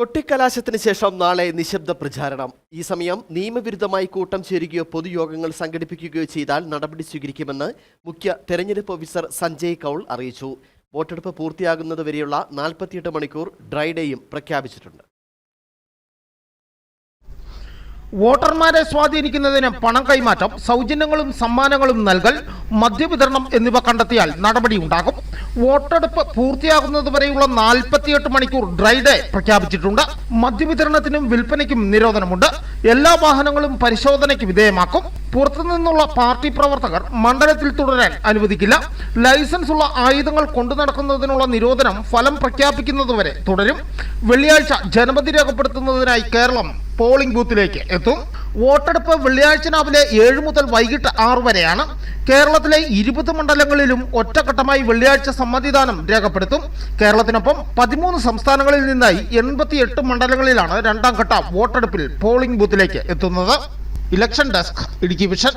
കൊട്ടിക്കലാശത്തിന് ശേഷം നാളെ നിശബ്ദ പ്രചാരണം. ഈ സമയം നിയമവിരുദ്ധമായി കൂട്ടം ചേരുകയോ പൊതുയോഗങ്ങൾ സംഘടിപ്പിക്കുകയോ ചെയ്താൽ നടപടി സ്വീകരിക്കുമെന്ന് മുഖ്യ തെരഞ്ഞെടുപ്പ് ഓഫീസർ സഞ്ജയ് കൗൾ അറിയിച്ചു. വോട്ടെടുപ്പ് പൂർത്തിയാകുന്നതുവരെയുള്ള നാൽപ്പത്തിയെട്ട് മണിക്കൂർ ഡ്രൈഡേയും പ്രഖ്യാപിച്ചിട്ടുണ്ട്. വോട്ടർമാരെ സ്വാധീനിക്കുന്നതിന് പണം കൈമാറ്റം സൗജന്യങ്ങളും സമ്മാനങ്ങളും നൽകൽ മദ്യവിതരണം എന്നിവ കണ്ടെത്തിയാൽ നടപടിയുണ്ടാകും. വോട്ടെടുപ്പ് പൂർത്തിയാകുന്നതുവരെയുള്ള നാൽപ്പത്തിയെട്ട് മണിക്കൂർ ഡ്രൈ ഡേ പ്രഖ്യാപിച്ചിട്ടുണ്ട്. മദ്യവിതരണത്തിനും വിൽപ്പനയ്ക്കും നിരോധനമുണ്ട്. എല്ലാ വാഹനങ്ങളും പരിശോധനയ്ക്ക് വിധേയമാക്കും. പുറത്തുനിന്നുള്ള പാർട്ടി പ്രവർത്തകർ മണ്ഡലത്തിൽ തുടരാൻ അനുവദിക്കില്ല. ലൈസൻസ് ഉള്ള ആയുധങ്ങൾ കൊണ്ടു നടക്കുന്നതിനുള്ള നിരോധനം ഫലം പ്രഖ്യാപിക്കുന്നതുവരെ തുടരും. വെള്ളിയാഴ്ച ജനമതി രേഖപ്പെടുത്തുന്നതിനായി കേരളം പോളിംഗ് ബൂത്തിലേക്ക് എത്തും. വോട്ടെടുപ്പ് വെള്ളിയാഴ്ച രാവിലെ ഏഴ് മുതൽ വൈകിട്ട് ആറ് വരെയാണ്. കേരളത്തിലെ ഇരുപത് മണ്ഡലങ്ങളിലും ഒറ്റഘട്ടമായി വെള്ളിയാഴ്ച സമ്മതിദാനം രേഖപ്പെടുത്തും. കേരളത്തിനൊപ്പം പതിമൂന്ന് സംസ്ഥാനങ്ങളിൽ നിന്നായി എൺപത്തിയെട്ട് മണ്ഡലങ്ങളിലാണ് രണ്ടാം ഘട്ട വോട്ടെടുപ്പിൽ പോളിംഗ് ബൂത്തിലേക്ക് എത്തുന്നത്. Election desk Idukki vision.